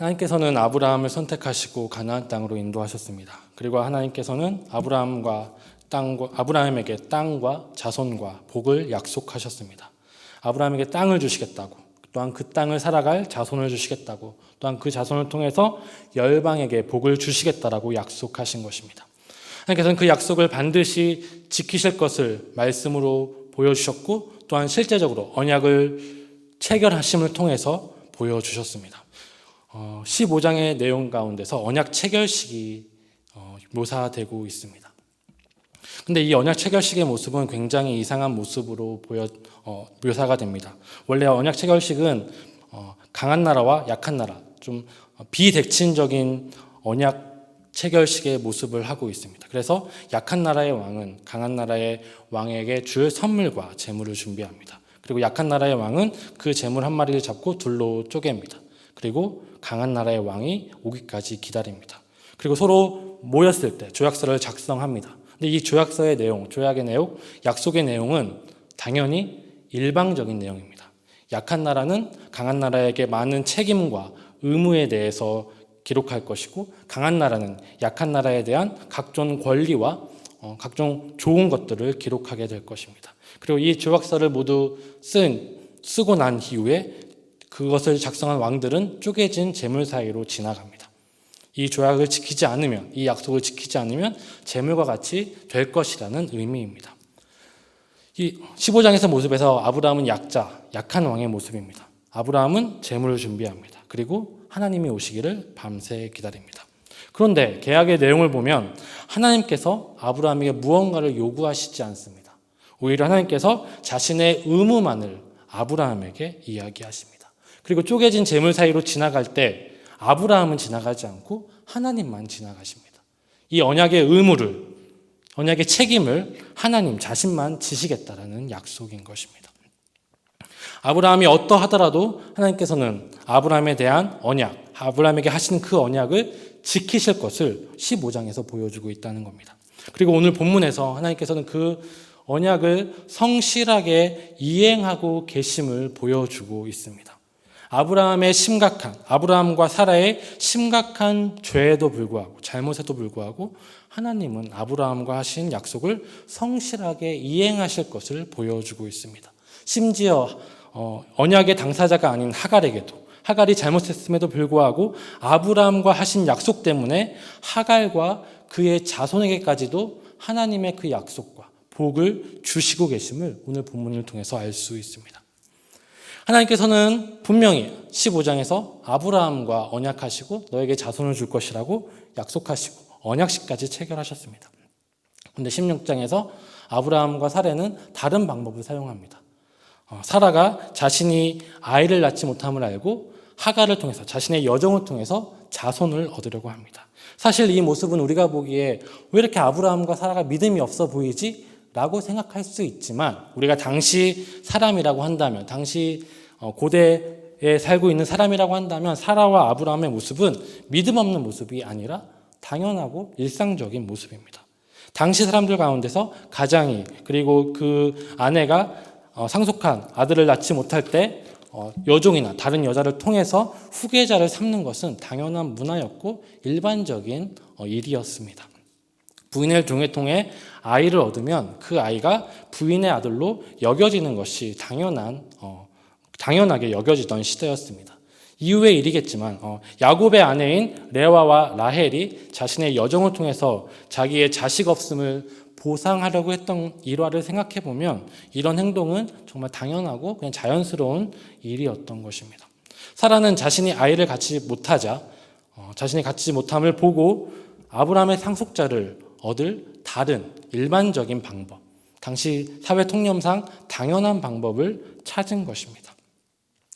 하나님께서는 아브라함을 선택하시고 가나안 땅으로 인도하셨습니다. 그리고 하나님께서는 아브라함과 땅과 아브라함에게 땅과 자손과 복을 약속하셨습니다. 아브라함에게 땅을 주시겠다고 또한 그 땅을 살아갈 자손을 주시겠다고 또한 그 자손을 통해서 열방에게 복을 주시겠다라고 약속하신 것입니다. 하나님께서는 그 약속을 반드시 지키실 것을 말씀으로 보여주셨고 또한 실제적으로 언약을 체결하심을 통해서 보여주셨습니다. 어, 15장의 내용 가운데서 언약 체결식이 어, 묘사되고 있습니다. 근데 이 언약 체결식의 모습은 굉장히 이상한 모습으로 보여 어, 묘사가 됩니다. 원래 언약 체결식은 어, 강한 나라와 약한 나라, 좀 비대칭적인 언약 체결식의 모습을 하고 있습니다. 그래서 약한 나라의 왕은 강한 나라의 왕에게 줄 선물과 재물을 준비합니다. 그리고 약한 나라의 왕은 그 재물 한 마리를 잡고 둘로 쪼갭니다. 그리고 강한 나라의 왕이 오기까지 기다립니다. 그리고 서로 모였을 때 조약서를 작성합니다. 근데 이 조약서의 내용, 조약의 내용, 약속의 내용은 당연히 일방적인 내용입니다. 약한 나라는 강한 나라에게 많은 책임과 의무에 대해서 기록할 것이고 강한 나라는 약한 나라에 대한 각종 권리와 어, 각종 좋은 것들을 기록하게 될 것입니다. 그리고 이 조약서를 모두 쓴 쓰고 난 이후에 그것을 작성한 왕들은 쪼개진 재물 사이로 지나갑니다. 이 조약을 지키지 않으면 이 약속을 지키지 않으면 재물과 같이 될 것이라는 의미입니다. 이 15장에서 모습에서 아브라함은 약자, 약한 왕의 모습입니다. 아브라함은 재물을 준비합니다. 그리고 하나님이 오시기를 밤새 기다립니다. 그런데 계약의 내용을 보면 하나님께서 아브라함에게 무언가를 요구하시지 않습니다. 오히려 하나님께서 자신의 의무만을 아브라함에게 이야기하십니다. 그리고 쪼개진 재물 사이로 지나갈 때 아브라함은 지나가지 않고 하나님만 지나가십니다. 이 언약의 의무를 언약의 책임을 하나님 자신만 지시겠다라는 약속인 것입니다. 아브라함이 어떠하더라도 하나님께서는 아브라함에 대한 언약, 아브라함에게 하신 그 언약을 지키실 것을 15장에서 보여주고 있다는 겁니다. 그리고 오늘 본문에서 하나님께서는 그 언약을 성실하게 이행하고 계심을 보여주고 있습니다. 아브라함의 심각한 아브라함과 사라의 심각한 죄에도 불구하고 잘못에도 불구하고 하나님은 아브라함과 하신 약속을 성실하게 이행하실 것을 보여주고 있습니다. 심지어 어, 언약의 당사자가 아닌 하갈에게도 하갈이 잘못했음에도 불구하고 아브라함과 하신 약속 때문에 하갈과 그의 자손에게까지도 하나님의 그 약속과 복을 주시고 계심을 오늘 본문을 통해서 알 수 있습니다. 하나님께서는 분명히 15장에서 아브라함과 언약하시고 너에게 자손을 줄 것이라고 약속하시고 언약식까지 체결하셨습니다. 그런데 16장에서 아브라함과 사례는 다른 방법을 사용합니다. 어, 사라가 자신이 아이를 낳지 못함을 알고 하가를 통해서 자신의 여정을 통해서 자손을 얻으려고 합니다. 사실 이 모습은 우리가 보기에 왜 이렇게 아브라함과 사라가 믿음이 없어 보이지? 라고 생각할 수 있지만 우리가 당시 사람이라고 한다면 당시 어, 고대에 살고 있는 사람이라고 한다면 사라와 아브라함의 모습은 믿음 없는 모습이 아니라 당연하고 일상적인 모습입니다. 당시 사람들 가운데서 가장이 그리고 그 아내가 어, 상속한 아들을 낳지 못할 때 어, 여종이나 다른 여자를 통해서 후계자를 삼는 것은 당연한 문화였고 일반적인 일이었습니다. 부인을 종에 통해 아이를 얻으면 그 아이가 부인의 아들로 여겨지는 것이 당연한 어, 당연하게 여겨지던 시대였습니다. 이후의 일이겠지만 어, 야곱의 아내인 레와와 라헬이 자신의 여정을 통해서 자기의 자식 없음을 보상하려고 했던 일화를 생각해 보면 이런 행동은 정말 당연하고 그냥 자연스러운 일이었던 것입니다. 사라는 자신이 아이를 갖지 못하자 어, 자신이 갖지 못함을 보고 아브라함의 상속자를 얻을 다른 일반적인 방법, 당시 사회 통념상 당연한 방법을 찾은 것입니다.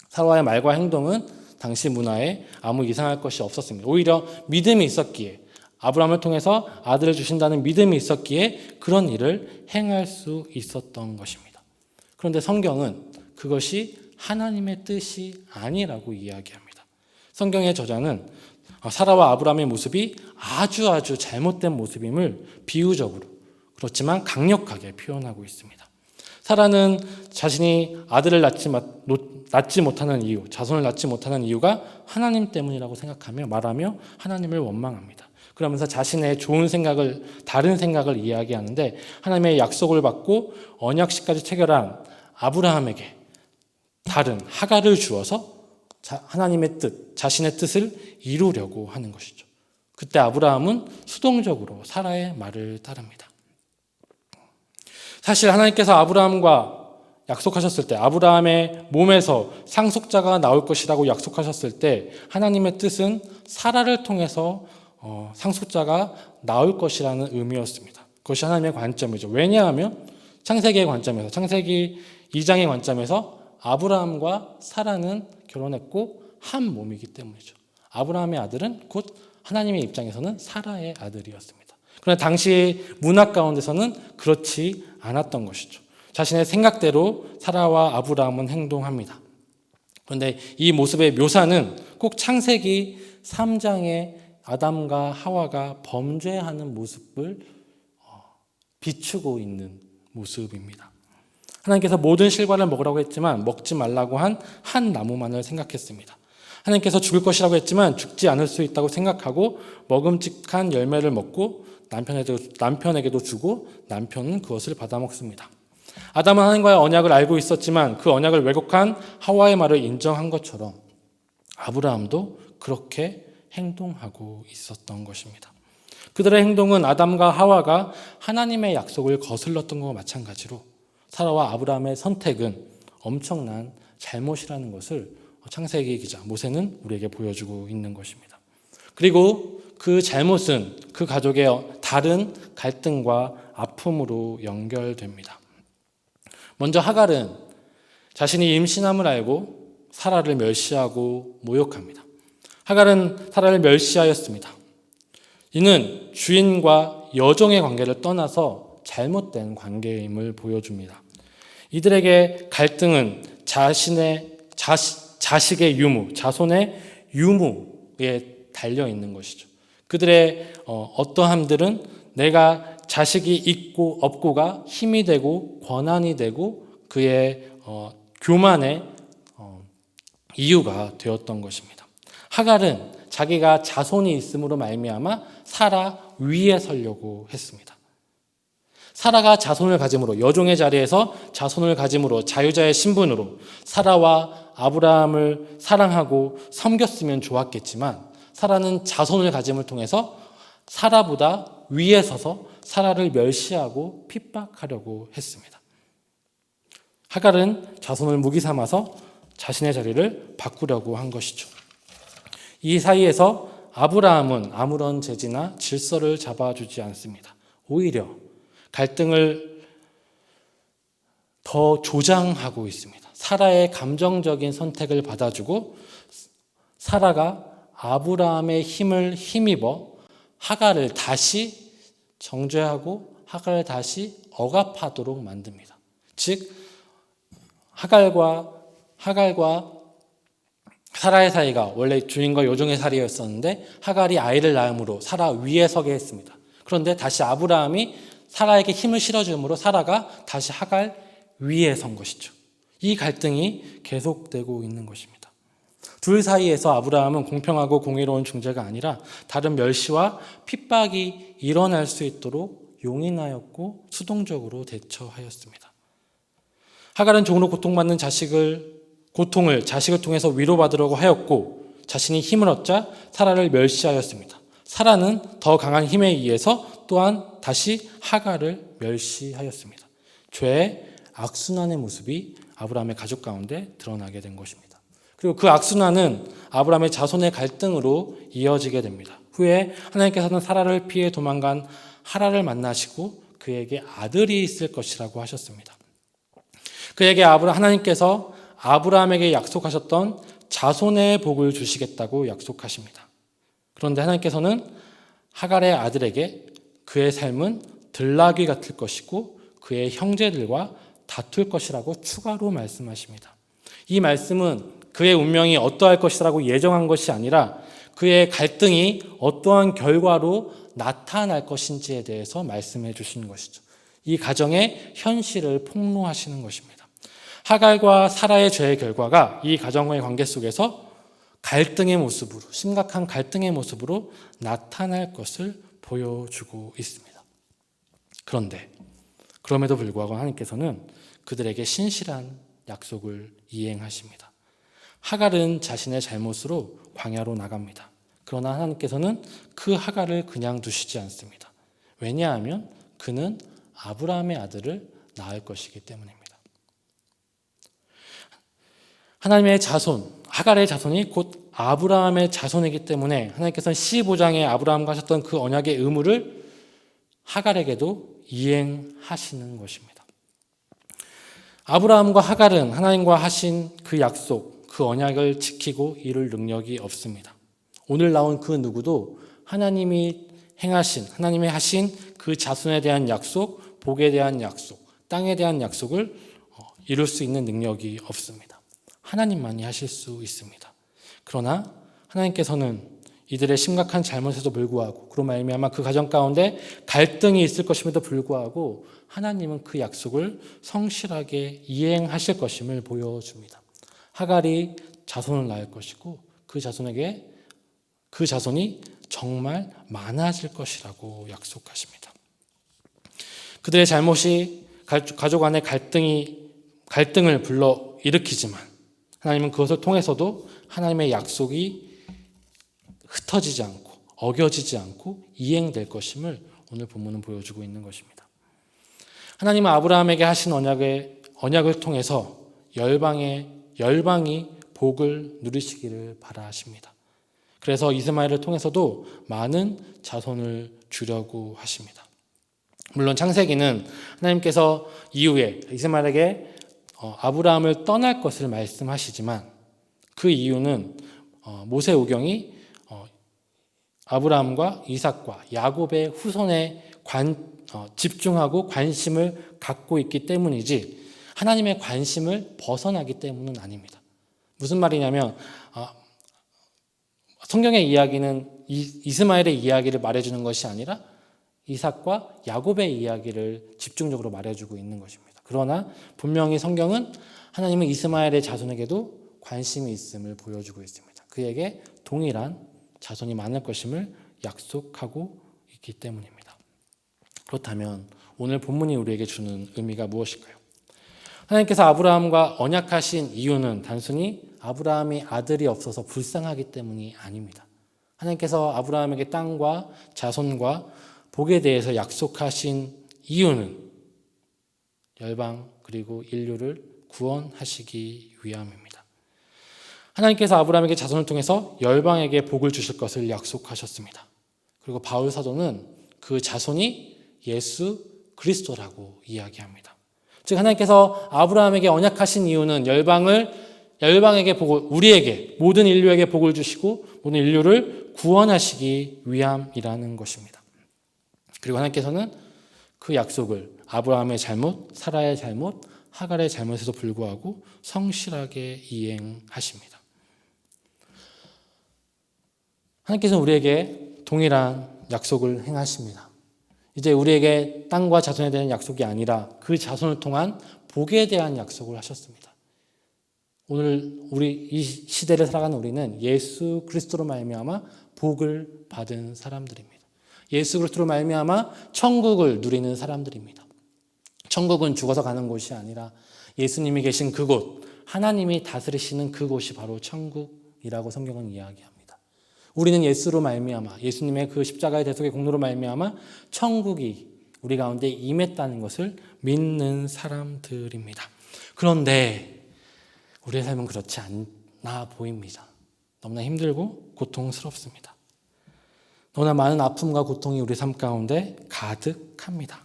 사라의 말과 행동은 당시 문화에 아무 이상할 것이 없었습니다. 오히려 믿음이 있었기에 아브라함을 통해서 아들을 주신다는 믿음이 있었기에 그런 일을 행할 수 있었던 것입니다. 그런데 성경은 그것이 하나님의 뜻이 아니라고 이야기합니다. 성경의 저자는 사라와 아브라함의 모습이 아주 아주 잘못된 모습임을 비유적으로 그렇지만 강력하게 표현하고 있습니다. 사라는 자신이 아들을 낳지, 낳지 못하는 이유, 자손을 낳지 못하는 이유가 하나님 때문이라고 생각하며 말하며 하나님을 원망합니다. 그러면서 자신의 좋은 생각을 다른 생각을 이야기하는데 하나님의 약속을 받고 언약식까지 체결한 아브라함에게 다른 하가를 주어서 자- 하나님의 뜻, 자신의 뜻을 이루려고 하는 것이죠. 그때 아브라함은 수동적으로 사라의 말을 따릅니다. 사실 하나님께서 아브라함과 약속하셨을 때 아브라함의 몸에서 상속자가 나올 것이라고 약속하셨을 때 하나님의 뜻은 사라를 통해서 어, 상속자가 나올 것이라는 의미였습니다. 그것이 하나님의 관점이죠. 왜냐하면 창세기의 관점에서 창세기 2장의 관점에서 아브라함과 사라는 결혼했고 한 몸이기 때문이죠. 아브라함의 아들은 곧 하나님의 입장에서는 사라의 아들이었습니다. 그러나 당시 문화 가운데서는 그렇지 않았던 것이죠. 자신의 생각대로 사라와 아브라함은 행동합니다. 그런데 이 모습의 묘사는 꼭 창세기 3장의 아담과 하와가 범죄하는 모습을 어, 비추고 있는 모습입니다. 하나님께서 모든 실과를 먹으라고 했지만 먹지 말라고 한 한 나무만을 생각했습니다. 하나님께서 죽을 것이라고 했지만 죽지 않을 수 있다고 생각하고 먹음직한 열매를 먹고 남편에게도, 남편에게도 주고 남편은 그것을 받아 먹습니다. 아담은 하나님과의 언약을 알고 있었지만 그 언약을 왜곡한 하와의 말을 인정한 것처럼 아브라함도 그렇게 행동하고 있었던 것입니다. 그들의 행동은 아담과 하와가 하나님의 약속을 거슬렀던 것과 마찬가지로 사라와 아브라함의 선택은 엄청난 잘못이라는 것을 창세기 기자 모세는 우리에게 보여주고 있는 것입니다. 그리고 그 잘못은 그 가족의 다른 갈등과 아픔으로 연결됩니다. 먼저 하갈은 자신이 임신함을 알고 사라를 멸시하고 모욕합니다. 하갈은 사라를 멸시하였습니다. 이는 주인과 여종의 관계를 떠나서 잘못된 관계임을 보여줍니다. 이들에게 갈등은 자신의 자식, 자식 의 유무, 자손의 유무에 달려 있는 것이죠. 그들의 어, 어떠함들은 내가 자식이 있고 없고가 힘이 되고 권한이 되고 그의 어, 교만의 어, 이유가 되었던 것입니다. 하갈은 자기가 자손이 있음으로 말미암아 사라 위에 서려고 했습니다. 사라가 자손을 가짐으로 여종의 자리에서 자손을 가짐으로 자유자의 신분으로 사라와 아브라함을 사랑하고 섬겼으면 좋았겠지만 사라는 자손을 가짐을 통해서 사라보다 위에 서서 사라를 멸시하고 핍박하려고 했습니다. 하갈은 자손을 무기 삼아서 자신의 자리를 바꾸려고 한 것이죠. 이 사이에서 아브라함은 아무런 제지나 질서를 잡아주지 않습니다. 오히려 갈등을 더 조장하고 있습니다. 사라의 감정적인 선택을 받아주고 사라가 아브라함의 힘을 힘입어 하갈을 다시 정죄하고 하갈을 다시 억압하도록 만듭니다. 즉 하갈과 하갈과 사라의 사이가 원래 주인과 요종의 사이였었는데 하갈이 아이를 낳음으로 사라 위에 서게 했습니다. 그런데 다시 아브라함이 사라에게 힘을 실어줌으로 사라가 다시 하갈 위에 선 것이죠. 이 갈등이 계속되고 있는 것입니다. 둘 사이에서 아브라함은 공평하고 공의로운 중재가 아니라 다른 멸시와 핍박이 일어날 수 있도록 용인하였고 수동적으로 대처하였습니다. 하갈은 종으로 고통받는 자식을 고통을 자식을 통해서 위로받으려고 하였고 자신이 힘을 얻자 사라를 멸시하였습니다. 사라는 더 강한 힘에 의해서 또한 다시 하갈을 멸시하였습니다. 죄의 악순환의 모습이 아브라함의 가족 가운데 드러나게 된 것입니다. 그리고 그 악순환은 아브라함의 자손의 갈등으로 이어지게 됩니다. 후에 하나님께서는 사라를 피해 도망간 하라를 만나시고 그에게 아들이 있을 것이라고 하셨습니다. 그에게 아브라 하나님께서 아브라함에게 약속하셨던 자손의 복을 주시겠다고 약속하십니다. 그런데 하나님께서는 하갈의 아들에게 그의 삶은 들나귀 같을 것이고 그의 형제들과 다툴 것이라고 추가로 말씀하십니다. 이 말씀은 그의 운명이 어떠할 것이라고 예정한 것이 아니라 그의 갈등이 어떠한 결과로 나타날 것인지에 대해서 말씀해 주신 것이죠. 이 가정의 현실을 폭로하시는 것입니다. 하갈과 사라의 죄의 결과가 이 가정의 관계 속에서 갈등의 모습으로, 심각한 갈등의 모습으로 나타날 것을 보여주고 있습니다. 그런데, 그럼에도 불구하고 하나님께서는 그들에게 신실한 약속을 이행하십니다. 하갈은 자신의 잘못으로 광야로 나갑니다. 그러나 하나님께서는 그 하갈을 그냥 두시지 않습니다. 왜냐하면 그는 아브라함의 아들을 낳을 것이기 때문입니다. 하나님의 자손, 하갈의 자손이 곧 아브라함의 자손이기 때문에 하나님께서는 15장에 아브라함과 하셨던 그 언약의 의무를 하갈에게도 이행하시는 것입니다. 아브라함과 하갈은 하나님과 하신 그 약속, 그 언약을 지키고 이룰 능력이 없습니다. 오늘 나온 그 누구도 하나님이 행하신, 하나님이 하신 그 자손에 대한 약속, 복에 대한 약속, 땅에 대한 약속을 어, 이룰 수 있는 능력이 없습니다. 하나님만이 하실 수 있습니다. 그러나 하나님께서는 이들의 심각한 잘못에도 불구하고 그로 말미암아 그 가정 가운데 갈등이 있을 것임에도 불구하고 하나님은 그 약속을 성실하게 이행하실 것임을 보여줍니다. 하갈이 자손을 낳을 것이고 그 자손에게 그 자손이 정말 많아질 것이라고 약속하십니다. 그들의 잘못이 가족 안의 갈등이 갈등을 불러 일으키지만 하나님은 그것을 통해서도 하나님의 약속이 흩어지지 않고 어겨지지 않고 이행될 것임을 오늘 본문은 보여주고 있는 것입니다. 하나님은 아브라함에게 하신 언약의 언약을 통해서 열방의 열방이 복을 누리시기를 바라십니다. 그래서 이스마엘을 통해서도 많은 자손을 주려고 하십니다. 물론 창세기는 하나님께서 이후에 이스마엘에게 어, 아브라함을 떠날 것을 말씀하시지만 그 이유는 어, 모세 오경이 어, 아브라함과 이삭과 야곱의 후손에 관, 집중하고 관심을 갖고 있기 때문이지 하나님의 관심을 벗어나기 때문은 아닙니다. 무슨 말이냐면 성경의 이야기는 이스마엘의 이야기를 말해주는 것이 아니라 이삭과 야곱의 이야기를 집중적으로 말해주고 있는 것입니다. 그러나 분명히 성경은 하나님은 이스마엘의 자손에게도 관심이 있음을 보여주고 있습니다. 그에게 동일한 자손이 많을 것임을 약속하고 있기 때문입니다. 그렇다면 오늘 본문이 우리에게 주는 의미가 무엇일까요? 하나님께서 아브라함과 언약하신 이유는 단순히 아브라함이 아들이 없어서 불쌍하기 때문이 아닙니다. 하나님께서 아브라함에게 땅과 자손과 복에 대해서 약속하신 이유는 열방 그리고 인류를 구원하시기 위함입니다. 하나님께서 아브라함에게 자손을 통해서 열방에게 복을 주실 것을 약속하셨습니다. 그리고 바울 사도는 그 자손이 예수 그리스도라고 이야기합니다. 즉 하나님께서 아브라함에게 언약하신 이유는 열방을 열방에게 복을 우리에게 모든 인류에게 복을 주시고 모든 인류를 구원하시기 위함이라는 것입니다. 그리고 하나님께서는 그 약속을 아브라함의 잘못, 사라의 잘못, 하갈의 잘못에도 불구하고 성실하게 이행하십니다. 하나님께서는 우리에게 동일한 약속을 행하십니다. 이제 우리에게 땅과 자손에 대한 약속이 아니라 그 자손을 통한 복에 대한 약속을 하셨습니다. 오늘 우리 이 시대를 살아가는 우리는 예수 그리스도로 말미암아 복을 받은 사람들입니다. 예수 그리스도로 말미암아 천국을 누리는 사람들입니다. 천국은 죽어서 가는 곳이 아니라 예수님이 계신 그곳, 하나님이 다스리시는 그곳이 바로 천국이라고 성경은 이야기합니다. 우리는 예수로 말미암아 예수님의 그 십자가의 대속의 공로로 말미암아 천국이 우리 가운데 임했다는 것을 믿는 사람들입니다. 그런데 우리의 삶은 그렇지 않아 보입니다. 너무나 힘들고 고통스럽습니다. 너무나 많은 아픔과 고통이 우리 삶 가운데 가득합니다.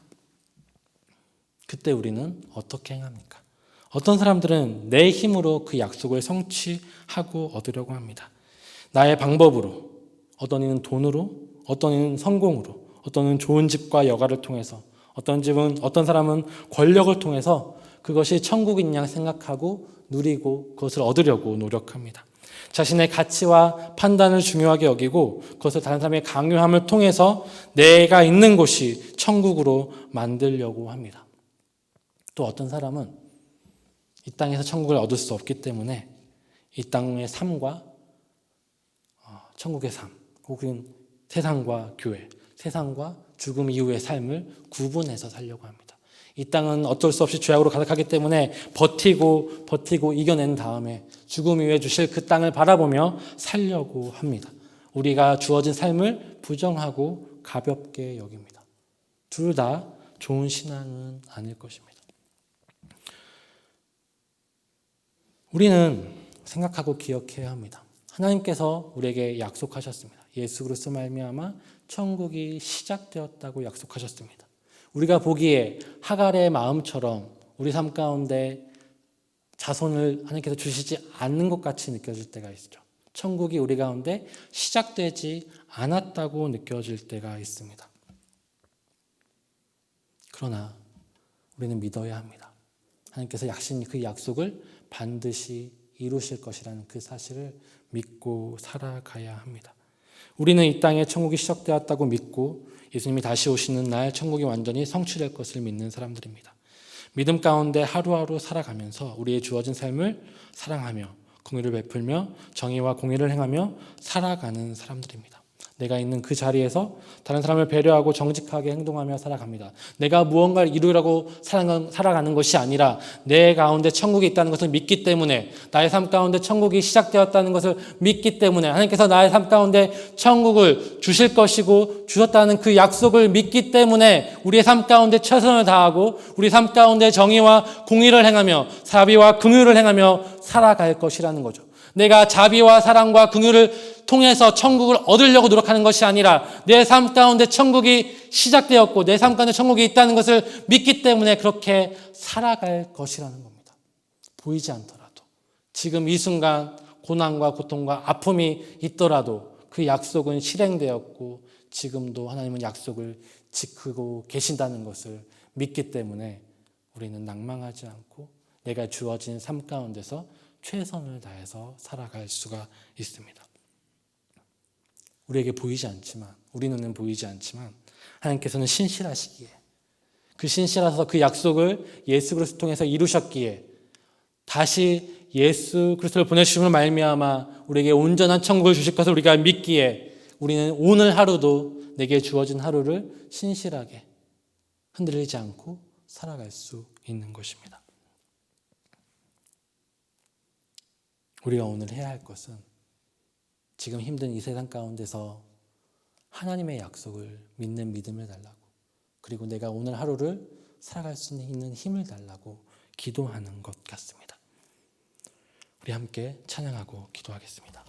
그때 우리는 어떻게 행합니까? 어떤 사람들은 내 힘으로 그 약속을 성취하고 얻으려고 합니다. 나의 방법으로, 어떤 이는 돈으로, 어떤 이는 성공으로, 어떤 이는 좋은 집과 여가를 통해서, 어떤 집은, 어떤 사람은 권력을 통해서 그것이 천국인 양 생각하고 누리고 그것을 얻으려고 노력합니다. 자신의 가치와 판단을 중요하게 여기고 그것을 다른 사람의 강요함을 통해서 내가 있는 곳이 천국으로 만들려고 합니다. 또 어떤 사람은 이 땅에서 천국을 얻을 수 없기 때문에 이 땅의 삶과 어, 천국의 삶, 혹은 세상과 교회, 세상과 죽음 이후의 삶을 구분해서 살려고 합니다. 이 땅은 어쩔 수 없이 죄악으로 가득하기 때문에 버티고 버티고 이겨낸 다음에 죽음 이후에 주실 그 땅을 바라보며 살려고 합니다. 우리가 주어진 삶을 부정하고 가볍게 여깁니다. 둘 다 좋은 신앙은 아닐 것입니다. 우리는 생각하고 기억해야 합니다. 하나님께서 우리에게 약속하셨습니다. 예수 그리스도 말미암아 천국이 시작되었다고 약속하셨습니다. 우리가 보기에 하갈의 마음처럼 우리 삶 가운데 자손을 하나님께서 주시지 않는 것 같이 느껴질 때가 있죠. 천국이 우리 가운데 시작되지 않았다고 느껴질 때가 있습니다. 그러나 우리는 믿어야 합니다. 하나님께서 약신 그 약속을 반드시 이루실 것이라는 그 사실을 믿고 살아가야 합니다. 우리는 이 땅에 천국이 시작되었다고 믿고 예수님이 다시 오시는 날 천국이 완전히 성취될 것을 믿는 사람들입니다. 믿음 가운데 하루하루 살아가면서 우리의 주어진 삶을 사랑하며 공의를 베풀며 정의와 공의를 행하며 살아가는 사람들입니다. 내가 있는 그 자리에서 다른 사람을 배려하고 정직하게 행동하며 살아갑니다. 내가 무언가를 이루려고 살아가는 것이 아니라 내 가운데 천국이 있다는 것을 믿기 때문에 나의 삶 가운데 천국이 시작되었다는 것을 믿기 때문에 하나님께서 나의 삶 가운데 천국을 주실 것이고 주셨다는 그 약속을 믿기 때문에 우리의 삶 가운데 최선을 다하고 우리 삶 가운데 정의와 공의를 행하며 사비와 긍휼을 행하며 살아갈 것이라는 거죠. 내가 자비와 사랑과 긍휼을 통해서 천국을 얻으려고 노력하는 것이 아니라 내 삶 가운데 천국이 시작되었고 내 삶 가운데 천국이 있다는 것을 믿기 때문에 그렇게 살아갈 것이라는 겁니다. 보이지 않더라도 지금 이 순간 고난과 고통과 아픔이 있더라도 그 약속은 실행되었고 지금도 하나님은 약속을 지키고 계신다는 것을 믿기 때문에 우리는 낭망하지 않고 내가 주어진 삶 가운데서 최선을 다해서 살아갈 수가 있습니다. 우리에게 보이지 않지만 우리 눈은 보이지 않지만 하나님께서는 신실하시기에 그 신실하셔서 그 약속을 예수 그리스도 통해서 이루셨기에 다시 예수 그리스도를 보내주심을 말미암아 우리에게 온전한 천국을 주실 것을 우리가 믿기에 우리는 오늘 하루도 내게 주어진 하루를 신실하게 흔들리지 않고 살아갈 수 있는 것입니다. 우리가 오늘 해야 할 것은 지금 힘든 이 세상 가운데서 하나님의 약속을 믿는 믿음을 달라고 그리고 내가 오늘 하루를 살아갈 수 있는 힘을 달라고 기도하는 것 같습니다. 우리 함께 찬양하고 기도하겠습니다.